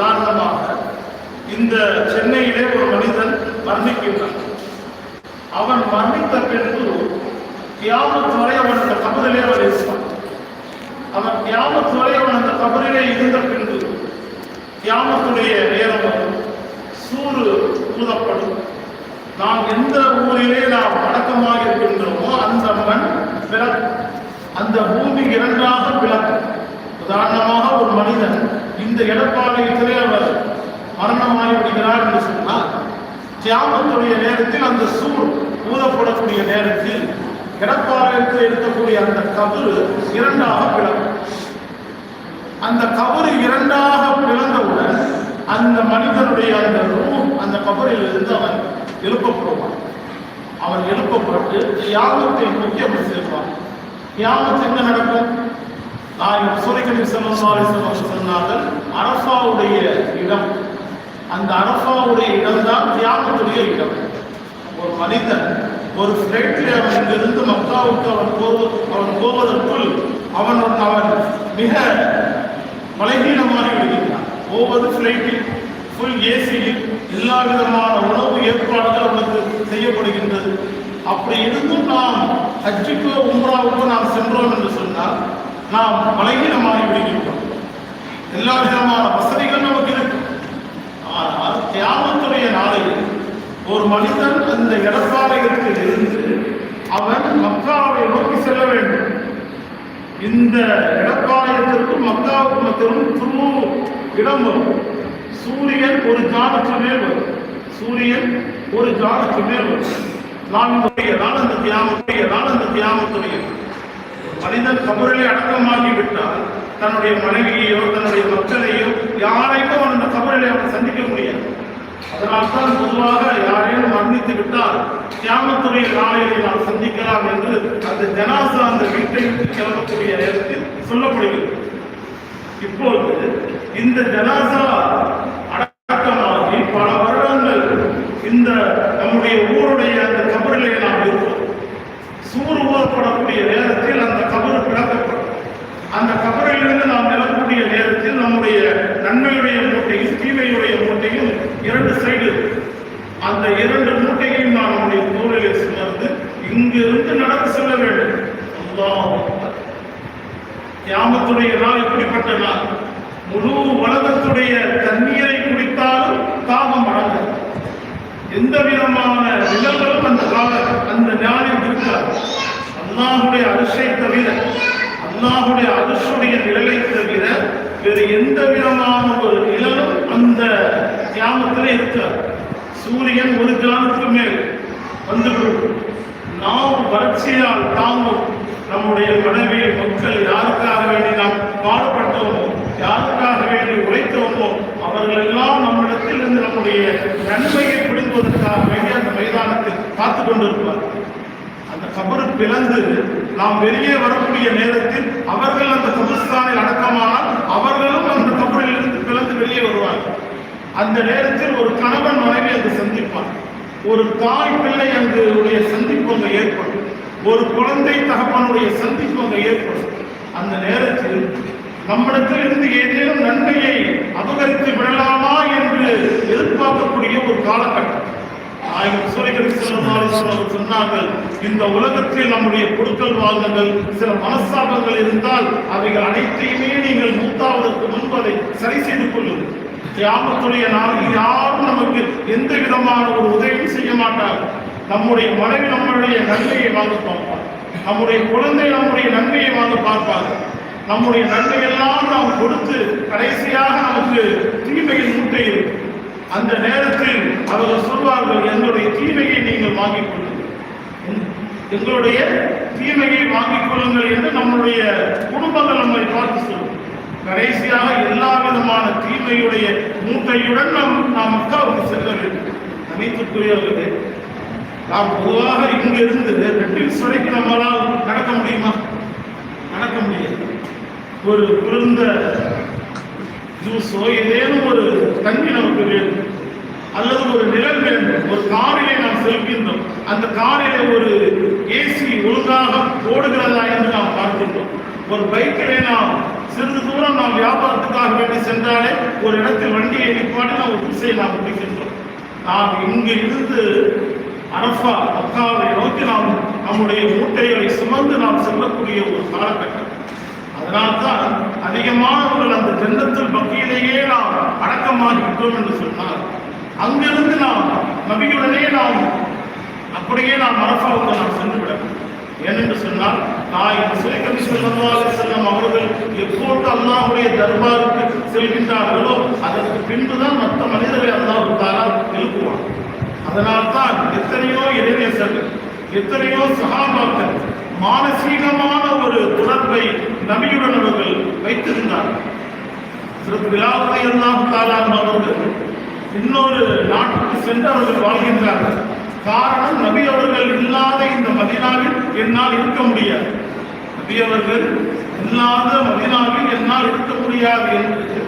உதாரணமாக இந்த சென்னையிலே ஒரு மனிதன் மரணிக்கின்றான். அவன் மரணித்த பின்பு கியாமத் வரை அவன் அந்த கபதிலே அவன் இருப்பான். அவன் கியாமத் வரை அவன் அந்த கபதிலே இருந்த பின்பு கியாமத்துடைய நேரம் சூறு ஊதப்படும். நாம் எந்த ஊரிலே நாம் அடக்கமாக இருக்கின்றோமோ அந்த மண் பிளக்கும் அந்த பூமி இரண்டாக பிளக்கும். உதாரணமாக ஒரு மனிதன் இந்த இடப்பாளையத்திலே அவர் மரணமாகி விடுகிறார் என்று சொன்னால் தியாகத்துடைய நேரத்தில் அந்த சூழ் ஊதப்படக்கூடிய நேரத்தில் இடப்பாளையத்தில் இருக்கக்கூடிய அந்த கபரு இரண்டாக பிளக்கும் அந்த கபரு இரண்டாக பிளந்தவுடன் அந்த மனிதனுடைய அந்த ரூம் அந்த கபரில் இருந்து அவன் எழுப்பப்படுவான். அவன் எழுப்பப்பட்டு தியாகத்தை நோக்கி அவன் சேர்ப்பான் தியாகத்து நடக்கும்? நான் சூரியக்கணி செல்லம் சொன்னார்கள். அரஃபாவுடைய இடம் அந்த அரஃபாவுடைய இடம் தான் தியாகத்துடைய இடம். ஒரு மனிதன் ஒரு ஃப்ளைட்டில் அவன் இங்கிருந்து மக்காவுக்கு அவன் போவது அவன் போவதற்குள் அவன் அவன் மிக பலகீனமாகி விடுகிறான் ஒவ்வொரு ஃப்ளைட்டில் ஃபுல் ஏசியில் எல்லா விதமான உணவு ஏற்பாடுகள் அவனுக்கு செய்யப்படுகின்றது. அப்படி இருந்தும் நாம் ஹஜ்ஜுக்கோ உம்ராவுக்கோ நாம் சென்றோம் என்று சொன்னால் நாம் பலகீனமாகி விடுகின்றோம். எல்லா விதமான வசதிகள் நமக்கு இருக்கு ஆனால் தியாகத்துடைய நாளையில் ஒரு மனிதன் அந்த இடப்பாளையத்தில் இருந்து அவன் மக்காவை நோக்கி செல்ல வேண்டும். இந்த இடப்பாளையத்திற்கும் மக்காவுக்கு மத்தியும் துரு இடம் வரும். சூரியன் ஒரு ஜானுக்கு மேல் வரும். சூரியன் ஒரு ஜானுக்கு மேல் வரும். நான் தான் அந்த தியாகத்துடைய தான் அந்த தியாகத்துடைய மனிதன் கபரிலே அடக்கமாகி விட்டால் தன்னுடைய மனைவியையோ தன்னுடைய மக்களையோ யாரையும் அந்த கபரிலே அவன் சந்திக்க முடியாது. அதனால்தான் பொதுவாக யாரையும் மரணித்து விட்டால் தியாகத்துடைய நாளையை நாம் சந்திக்கலாம் என்று அந்த ஜனாசா அந்த வீட்டை விட்டு கிளம்பக்கூடிய நேரத்தில் சொல்லப்படுகிறது. இப்போது இந்த ஜனாசா அடக்கமாகி பல வருடங்கள் இந்த நம்முடைய ஊருடைய அந்த கபரிலே நாம் இருப்போம் சூறு ஊறப்படக்கூடிய நேரத்தில் அந்த கபரு பிளக்கப்படும் அந்த கபரிலிருந்து நாம் நிலக்கூடிய நேரத்தில் நம்முடைய நன்மையுடைய மூட்டையும் தீமையுடைய மூட்டையும் இரண்டு சைடு இருக்கு. அந்த இரண்டு மூட்டையும் நாம் நம்முடைய தோளிலே சுமர்ந்து இங்கிருந்து நடந்து செல்ல வேண்டும் அல்லாஹ் அக்பர். கியாமத்துடைய நாள் இப்படிப்பட்ட நாள் முழு உலகத்துடைய தண்ணீரை குடித்தாலும் தாகம் அடங்காது எந்த விதமான நிலங்களும் அந்த கால அந்த ஞானில் இருக்காது. அல்லாஹுடைய அரிசை தவிர அல்லாஹுடைய அதிர்ஷுடைய நிழலை தவிர வேறு எந்த விதமான ஒரு நிழலும் அந்த கிராமத்தில் இருக்காது. சூரியன் ஒரு கிராமத்துக்கு மேல் வந்து நாம் வறட்சியால் தாங்கும் நம்முடைய மனைவி மக்கள் யாருக்காக வேண்டி நாம் பாடுபட்டோமோ யாருக்காக வேண்டி உழைத்தோமோ அவர்கள் எல்லாம் நம்மிடத்தில் இருந்து நம்முடைய நன்மையை பிடிப்பதற்காக வேண்டி அந்த மைதானத்தில் காத்து கொண்டிருப்பார் அந்த கபரு பிளந்து நாம் வெளியே வரக்கூடிய நேரத்தில் அவர்கள் அந்த கபர்ஸ்தானில் அடக்கமானால் அவர்களும் அந்த கபரில் இருந்து பிளந்து வெளியே வருவார்கள். அந்த நேரத்தில் ஒரு கணவன் மனைவி அதை சந்திப்பான் ஒரு தாய் பிள்ளை அங்கு உடைய சந்திப்பு அங்கே ஏற்படும். ஒரு குழந்தை தகப்பனுடைய சந்திப்பு அங்கே ஏற்படும். அந்த நேரத்தில் நம்மிடத்தில் இருந்து ஏதேனும் நன்மையை அபகரித்து விடலாமா என்று எதிர்பார்க்கக்கூடிய ஒரு காலகட்டம். நாயகம் சூரியகரி செல்லும் சொன்னார்கள் இந்த உலகத்தில் நம்முடைய கொடுக்கல் வாங்கங்கள் சில மனஸ்தாபங்கள் இருந்தால் அவைகள் அனைத்தையுமே நீங்கள் மூத்தாவதற்கு முன்பு அதை சரி செய்து கொள்ளுங்கள். தியாகத்துடைய நாளில் யாரும் நமக்கு எந்த விதமான ஒரு உதவியும் செய்ய மாட்டார். நம்முடைய மனைவி நம்மளுடைய நன்மையை வாங்க பார்ப்பார். நம்முடைய குழந்தை நம்முடைய நன்மையை வாங்க பார்ப்பார். நம்முடைய நன்மையெல்லாம் நாம் கொடுத்து கடைசியாக நமக்கு தீமையின் மூட்டை இருக்கும். அந்த நேரத்தில் அவர்கள் சொல்வார்கள் என்னுடைய தீமையை நீங்கள் வாங்கிக் கொள்ளுங்கள். எங்களுடைய தீமையை வாங்கிக் கொள்ளுங்கள் என்று நம்முடைய குடும்பங்கள் நம்மை பார்த்து சொல்லும். கடைசியாக எல்லா விதமான தீமையுடைய மூட்டையுடன் நாம் நாம் மக்காவுக்கு செல்ல வேண்டும். அனைத்துக்குரியவர்களே நாம் பொதுவாக இங்கிருந்து ரெட்டில் வரைக்கும் நம்மளால் நடக்க முடியுமா? நடக்க முடியாது. ஒரு குளிர்ந்த ஜூஸோ ஏதேனும் ஒரு தண்ணி நமக்கு வேண்டும். அல்லது ஒரு நிழல் வேண்டும். ஒரு காரிலே நாம் செல்கின்றோம். அந்த காரிலே ஒரு ஏசி ஒழுங்காக ஓடுகிறதா என்று நாம் பார்க்கின்றோம். ஒரு பைக்கிலே நாம் சிறிது தூரம் நாம் வியாபாரத்துக்காக வேண்டி சென்றாலே ஒரு இடத்தில் வண்டியை நிற்பாட்டு நாம் ஒரு திசையை நாம் முடிக்கின்றோம் நாம் இங்கு இருந்து அரஃபா மக்காவை நோக்கி நாம் நம்முடைய மூட்டைகளை சுமந்து நாம் செல்லக்கூடிய ஒரு காலகட்டம் அதனால்தான் அதிகமானவர்கள் அந்த ஜன்னத்துல் பக்கியிலேயே நாம் அடக்கமாகிவிட்டோம் என்று சொன்னார் அங்கிருந்து நாம் நபியுடனே நாம் அப்படியே நாம் அரஃபாவுக்கு நாம் சென்று விட வேண்டும். ஏனென்று சொன்னால் நான் சுயகவி செல்லும் அவர்கள் எப்போது அல்லாவுடைய தர்பாருக்கு செல்கின்றார்களோ அதற்கு பின்புதான் மற்ற மனிதரை அல்லாஹ் தாரா எழுப்புவான். அதனால்தான் எத்தனையோ இளைஞர்கள் எத்தனையோ சகாபாக்கள் மானசீகமான ஒரு தொடர்பை நபியுடன் அவர்கள் வைத்திருந்தார்கள். சிறப்பு விழாவுடைய எல்லாம் தாளாம் அவர்கள் இன்னொரு நாட்டுக்கு சென்று அவர்கள் வாழ்கின்றார்கள். காரணம் நபி அவர்கள் இல்லாத இந்த மதினாவில் என்னால் இருக்க முடியாது. நபி அவர்கள் இல்லாத மதினாவில் என்னால் இருக்க முடியாது என்று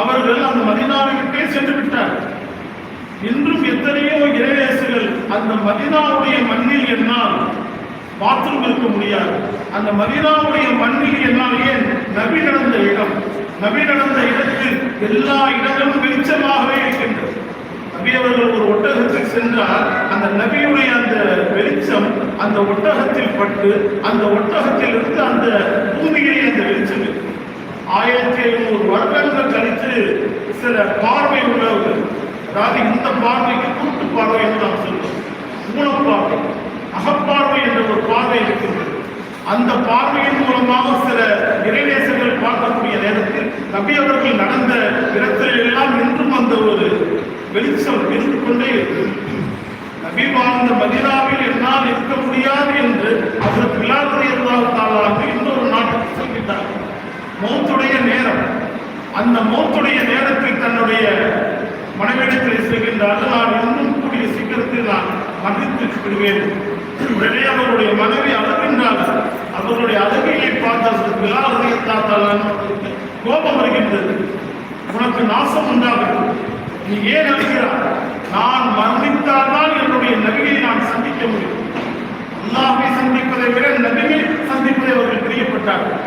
அவர்கள் அந்த மதினாவை விட்டே சென்று விட்டார்கள். இன்றும் எத்தனையோ இறைவேசுகள் அந்த மதினாவுடைய மண்ணில் என்னால் பாத்ரூம் இருக்க முடியாது. அந்த மதினாவுடைய மண்ணில் என்னால் ஏன் நபி நடந்த இடம்? நபி நடந்த இடத்தில் எல்லா இடங்களும் வெளிச்சமாகவே இருக்கின்றது. நபி அவர்கள் ஒரு ஒட்டகத்தில் சென்றால் அந்த நபியுடைய அந்த வெளிச்சம் அந்த ஒட்டகத்தில் பட்டு அந்த ஒட்டகத்தில் இருந்து அந்த பூமியிலே அந்த வெளிச்சம் ஆயிரத்தி ஐநூறு வருடங்கள் கழித்து சில பார்வை உள்ளவர்கள் அதாவது இந்த பார்வைக்கு கூட்டு பார்வை என்று நாம் சொல்லுவோம் மூலப்பார்வை அகப்பார்வை என்ற ஒரு பார்வை இருக்கிறது அந்த பார்வையின் மூலமாக சில இறைநேசங்கள் பார்க்கக்கூடிய நேரத்தில் நபி அவர்கள் நடந்த இடத்தில் எல்லாம் நின்றும் அந்த ஒரு வெளிச்சம் இருந்து கொண்டே இருக்கிறது நபி வாழ்ந்த மதினாவில் என்னால் இருக்க முடியாது என்று அவர் பிலாதுரை தாளாக இன்னொரு நாட்டுக்கு சொல்கிறார் மௌத்துடைய நேரம். அந்த மௌத்துடைய நேரத்தில் தன்னுடைய மனைவிடத்தில் செல்கின்றார்கள் நான் இன்னும் கூடிய சீக்கிரத்தில் நான் மன்னித்து விடுவேன். உடனே அவருடைய மனைவி அழுகின்றார்கள் அவருடைய அழுகையை பார்த்த பிலாதுரை தாத்தாளான் கோபம் வருகின்றது. உனக்கு நாசம் உண்டாகும். நீ ஏன் அழுகிறார் நான் மரணித்தால்தான் என்னுடைய நபியை நான் சந்திக்க முடியும். அல்லாஹை சந்திப்பதை விட நபியை சந்திப்பதை அவர்கள் பிரியப்பட்டார்கள்.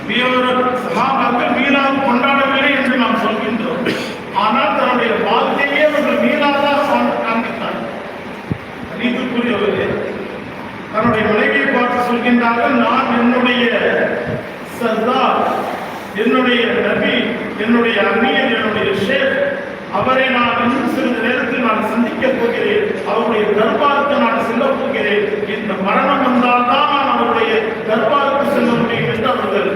நபியவர் சஹாபாக்கள் கொண்டாடவில்லை என்று நாம் சொல்கின்றோம் ஆனால் தன்னுடைய வாழ்க்கையே அவர்கள் மீளாதாக வாழ்ந்து காண்பித்தார்கள் நீதிக்குரியவர்களே தன்னுடைய மனைவியை பார்த்து சொல்கின்றார்கள் நான் என்னுடைய சர்தார் என்னுடைய நபி என்னுடைய அமீர் என்னுடைய ஷேக் அவரை நான் இன்னும் சிறிது நேரத்தில் நான் சந்திக்கப் போகிறேன் அவருடைய தர்பாருக்கு நான் செல்ல போகிறேன் இந்த மரணம் வந்தால் தான் நான் அவருடைய தர்பாருக்கு செல்ல முடியும் என்று அவர்கள்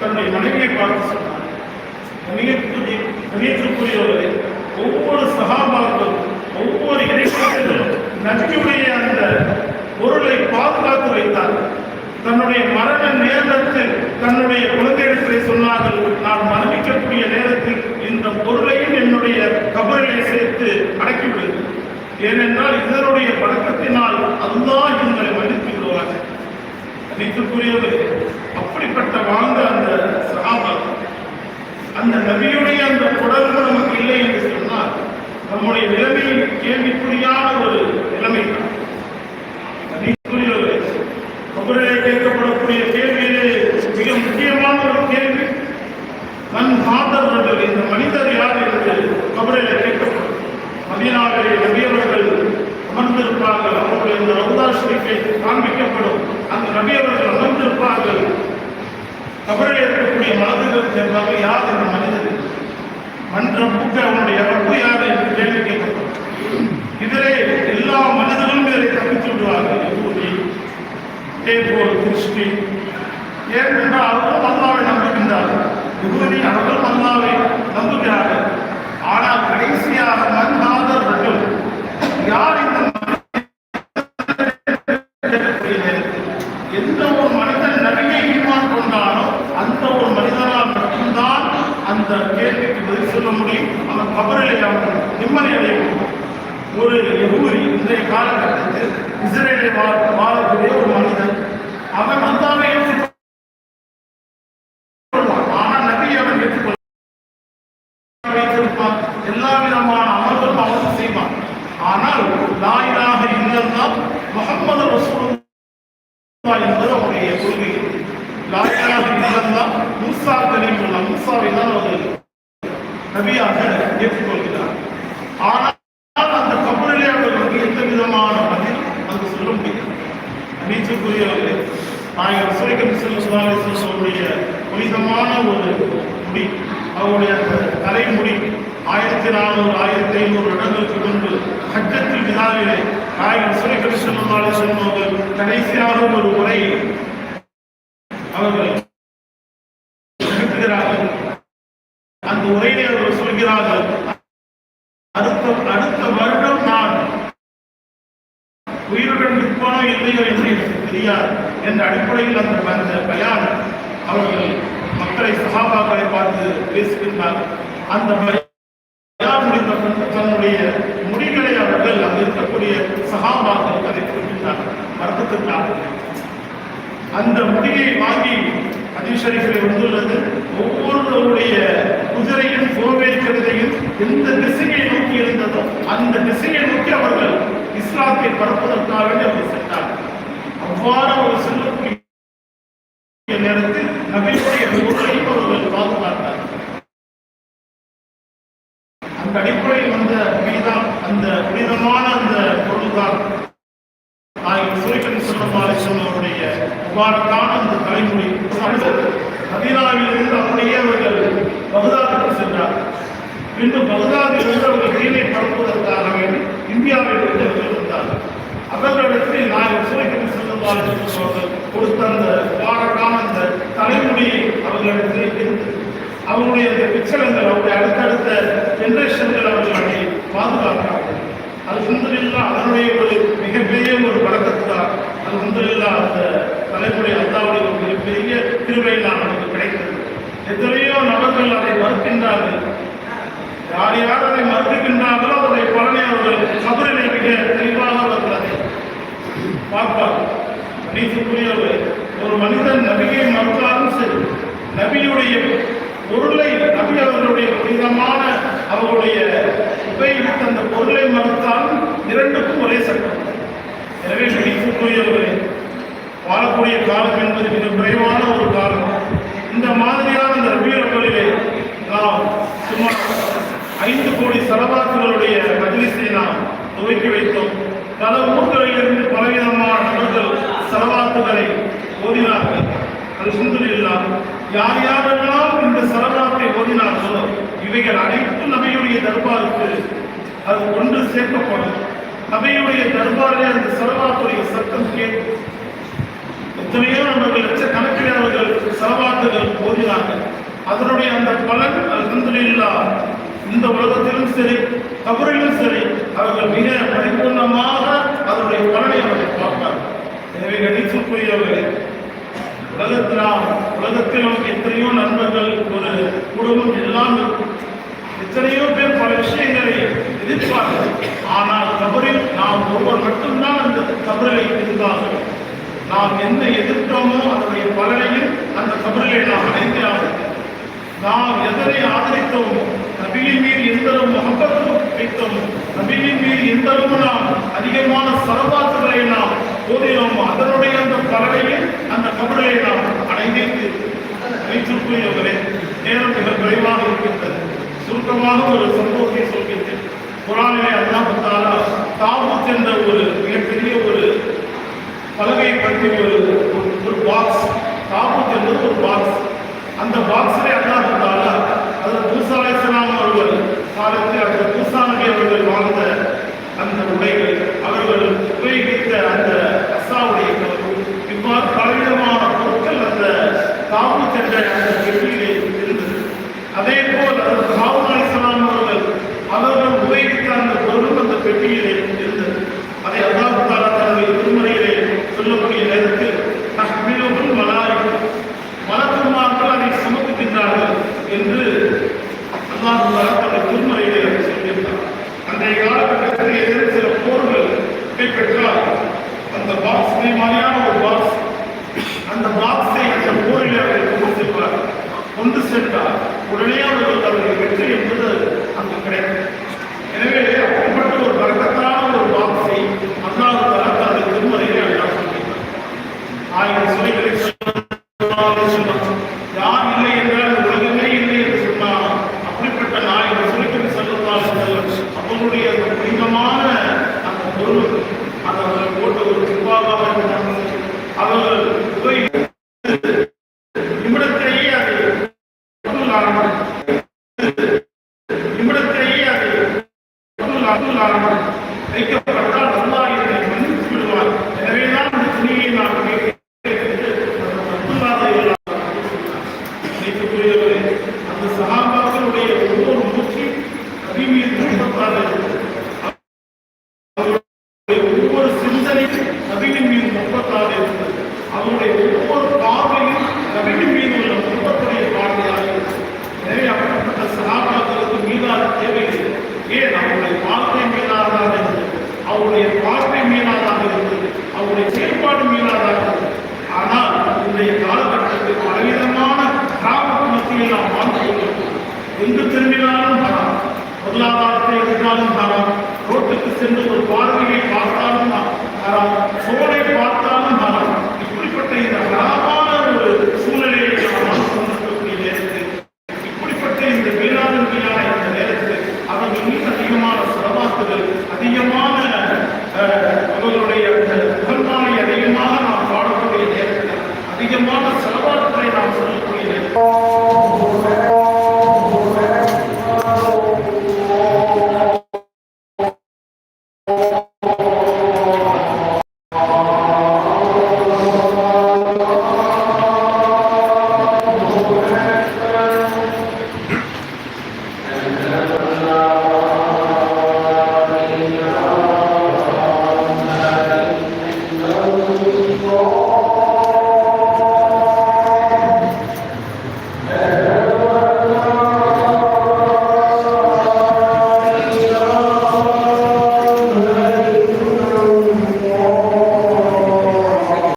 தன்னுடைய மனைவியை பார்த்து சொன்னார். கணியத்துக்குரியவர்களே ஒவ்வொரு சகாபாக்களும் ஒவ்வொரு இறைவர்களும் நபியுடைய அந்த பொருளை பாதுகாத்து வைத்தார் தன்னுடைய மரண நேரத்தில் தன்னுடைய குழந்தையிடத்திலே சொன்னார்கள் நான் மரணிக்கக்கூடிய நேரத்தில் இந்த பொருளையும் என்னுடைய கபரிலே சேர்த்து அடக்கிவிடுங்கள் ஏனென்றால் இதனுடைய பழக்கத்தினால் அல்லாஹ் எங்களை மன்னித்து விடுவார் அனைத்துக்குரியவர்களே அப்படிப்பட்ட வாழ்ந்த அந்த சகாபா அந்த நபியுடைய அந்த தொடர்பு நமக்கு இல்லை என்று சொன்னால் நம்முடைய நிலைமையில் கேள்விக்குறியான ஒரு நிலைமை தான் நபிக்குரியவர்களே, கபரிலே கேட்கப்படக்கூடிய கேள்வியிலே மிக முக்கியமான ஒரு கேள்வி மண் மாதவர்கள் இந்த மனிதர் யார் என்று கபரிலே கேட்கப்படும் மதினாவிலே நபியவர்கள் அமர்ந்திருப்பார்கள் அவருடைய இந்த ரவுதா ஷரீஃபை காண்பிக்கப்படும் அந்த நபியவர்கள் அமர்ந்திருப்பார்கள் கபரில் இருக்கக்கூடிய மலதுகள் யார் என்ற மனிதர் மன்ற புக்க அவனுடைய ரப்பு யார் என்று கேள்வி கேட்கப்படும். இதிலே எல்லா மனிதர்களும் இதை தப்பித்து விடுவார்கள். யகூதி அதேபோல் கிறிஸ்டி ஏன் அவர்களும் அல்லாவை நம்புகின்றார்கள் யகூதி அவர்களும் அல்லாவை நம்புகிறார்கள் ஆனால் கடைசியாக மன்ஹாதர் ரஜுல் யார் இந்த எந்த ஒரு மனிதன் நபியை ஈமான் கொண்டானோ அந்த ஒரு மனிதனால் மட்டும்தான் அந்த கேள்விக்கு பதில் சொல்ல முடியும் அவன் கபரிலே அவன் நிம்மதி அடைய முடியும் ஒரு யகூரி இன்றைய காலகட்டத்தில் இஸ்ரேலை வா- வாழக்கூடிய ஒரு மனிதன் அவன் அந்தாவை ஏற்றுக்கொள்வான் ஆனால் நபி அவன் ஏற்றுக்கொள்ள வைத்திருப்பான் எல்லா விதமான அமல்களும் அவன் செய்வான் ஆனால் லாயிலாக இல்லல்லாம் முகமது ரசூல் என்பது அவருடைய கொள்கை லாயிலாக இல்லல்லாம் மூசா மூசா கலீமுல்லா மூசாவை தான் அவர்கள் நபியாக ஏற்றுக்கொள்கிறார் ஆனால் அந்த கபரிலே அவர்களுக்கு எந்த விதமான பதில் அங்கு சொல்ல முடியும் நீச்சற்குரியவர்களே நாயகர் சுரைக்கம் செல்லும் அவருடைய புனிதமான ஒரு முடி. அவருடைய அந்த தலைமுடி ஆயிரத்தி நானூறு ஆயிரத்தி ஐநூறு இடங்களுக்கு முன்பு ஹஜ்ஜத்தில் வினாவிலே நாயகன் சுரைக்கம் செல்லும் அவர்கள் கடைசியாக ஒரு உரை அவர்கள் நிகழ்த்துகிறார்கள். அந்த உரையிலே அவர்கள் சொல்கிறார்கள் அடுத்த அடுத்த வருடம் நான் உயிருடன் நிற்பானோ இல்லையோ என்று எனக்கு தெரியாது என்ற அடிப்படையில் அந்த அந்த பயான் அவர்கள் மக்களை சகாபாக்களை பார்த்து பேசுகின்றார்கள் அந்த மாதிரி தன்னுடைய முடிகளை அவர்கள் அங்கு இருக்கக்கூடிய சகாபாக்கள் அதை குறிப்பிட்டார்கள் மறுத்துக்கின்றார்கள் அந்த முடியை வாங்கி அதிஷரிகளை வந்துள்ளது. ஒவ்வொருவருடைய குதிரையும் கோவேற்கிறதையும் எந்த திசையை நோக்கி இருந்ததோ அந்த திசையை நோக்கி அவர்கள் இஸ்லாத்தை பரப்புவதற்காக வேண்டி அவர்கள் சென்றார்கள் அவ்வாறு அவர் செல்லக்கூடிய நேரத்தில் நபியுடைய பொருளையும் அவர்கள் பாதுகாத்தார் அந்த அடிப்படையில் வந்த புனிதம் அந்த புனிதமான அந்த பொருள்தான். நாயகர் சுரைக்கணி சொல்லமாலேஸ்வரன் அவருடைய முபாரக்கான அந்த தலைமுறை மதீனாவிலிருந்து அப்படியே அவர்கள் பகுதாதுக்கு சென்றார். பின்பு பகுதாதிலிருந்து அவர்கள் தீனை பரப்புவதற்காக வேண்டி இந்தியாவில் இருந்து அவர்கள் வந்தார்கள் அவர்களிடத்தில் நாயகர் சுரைக்கணி சொல்லமாலேஸ்வரன் அவர்கள் கொடுத்த அந்த முபாரக்கான அந்த தலைமுறையை அவர்களிடத்தில் இருந்தது அவருடைய அந்த பிச்சலங்கள் அவருடைய அடுத்தடுத்த ஜென்ரேஷன்கள் அவர்கள் அதை பாதுகாக்கிறார்கள். சுந்தரில்லா அதனுடைய ஒரு மிகப்பெரிய ஒரு வழக்கத்துதான் அல்ஹம்துலில்லா அந்த தலைமுறை அல்லாவுடைய ஒரு மிகப்பெரிய திருவையெல்லாம் அவனுக்கு கிடைக்கிறது எத்தனையோ நபர்கள் அதை மறுக்கின்றார்கள். யார் யார் அதை மறுக்கின்றார்களோ அவருடைய பலனை அவர்கள் கபரிலே மிக தெளிவாக அவர்கள் அதை பார்ப்பார் நீதிக்குரியவர் ஒரு மனிதன் நபியை மறுத்தாலும் சரி நபியுடைய பொருளை நபி அவர்களுடைய புனிதமான அவர்களுடைய உபயோகித்த அந்த பொருளை மறுத்தால் இரண்டுக்கும் ஒரே சட்டம். எனவே நீதிக்குரியவர்களே வாழக்கூடிய காலம் என்பது மிக குறைவான ஒரு காலம். இந்த மாதிரியான இந்த ரபியர்களிலே நாம் சுமார் ஐந்து கோடி செலவாக்குகளுடைய மஜ்லிஸை நாம் துவக்கி வைத்தோம். பல ஊர்களிலிருந்து பலவிதமான நபர்கள் செலவாக்குகளை ஓதினார்கள். அல்ஹம்துலில்லா யார் யார் இவைகள் அனைத்தும் நபையுடைய தர்பாருக்கு அது ஒன்று சேர்க்கப்படும். நபையுடைய தர்பாரிலே அந்த செலவாத்துடைய சத்தம் கேட்கும். எத்தனையோ நபர்கள் லட்சக்கணக்கில் அவர்கள் செலவாத்துகள் ஓதினார்கள் அதனுடைய அந்த பலன் அல்ஹம்துலில்லா இந்த உலகத்திலும் சரி கபரிலும் சரி அவர்கள் மிக பரிபூர்ணமாக அதனுடைய பலனை அவர்கள் பார்ப்பார்கள். எனவே கணிச்சுக்குரியவர்களே உலகத்தில் நாம் உலகத்தில் எத்தனையோ நண்பர்கள் ஒரு குடும்பம் எல்லாம் இருக்கும். எத்தனையோ பேர் பல விஷயங்களை எதிர்ப்பார்கள். ஆனால் கபரில் நாம் ஒருவர் மட்டும்தான் அந்த கபரை இருந்தார்கள் நாம் என்ன எதிர்த்தோமோ அதனுடைய பலனையும் அந்த கபரிலே நாம் அடைந்தே ஆகும் நாம் எதனை ஆதரித்தோமோ நபியின் மீது எந்த அளவு மகப்பத்தும் வைத்தோமோ நபியின் மீது எந்த நாம் அதிகமான சரபாத்துகளை நாம் போதினோமோ அதனுடைய அந்த பலனையும் அந்த கபரிலே நாம் ஐந்திற்கு வைத்திருக்கிறவர்களே நேரம் மிக குறைவாக இருக்கின்றது. சுருக்கமாக ஒரு சம்பவத்தை சொல்கின்றேன். குரானிலே அல்லாஹ் தாலா தாபூத் என்ற ஒரு மிகப்பெரிய ஒரு பலகை பற்றி ஒரு ஒரு- பாக்ஸ் தாபூத் என்பது ஒரு பாக்ஸ் அந்த பாக்ஸிலே அல்லாஹ் பத்தாலா அது மூசா அலைஹிஸ்ஸலாம் அவர்கள் காலத்தில் அந்த மூசா நபி அவர்கள் வாழ்ந்த அந்த உடைகள் அவர்கள் உபயோகித்த அந்த அந்த இருந்தது அதே போல் அவர்கள் அவர்கள் உபயோகித்த அந்த பொருளும் அந்த பெட்டியிலே இருந்தது அதை அல்லாஹ் தாலா தனது திருமறையிலே சொல்லக்கூடிய நேரத்தில் தஹ்மிலுல் மலக்குமார்கள் அதை என்று அல்லாஹ் தாலா தனது திருமறையிலே சொல்லியிருந்தார் அன்றைய காலகட்டத்தில் ஏதேனும் சில போர்கள் பெற்றால் அந்த பாக்ஸ் மாதிரியான ஒரு பாக்ஸ் அந்த பாக்ஸை அந்த போரில் அவர்கள் கொண்டு செல்வார்கள் கொண்டு சென்றால் உடனே அவர்கள் அவர்கள் வெற்றி என்பது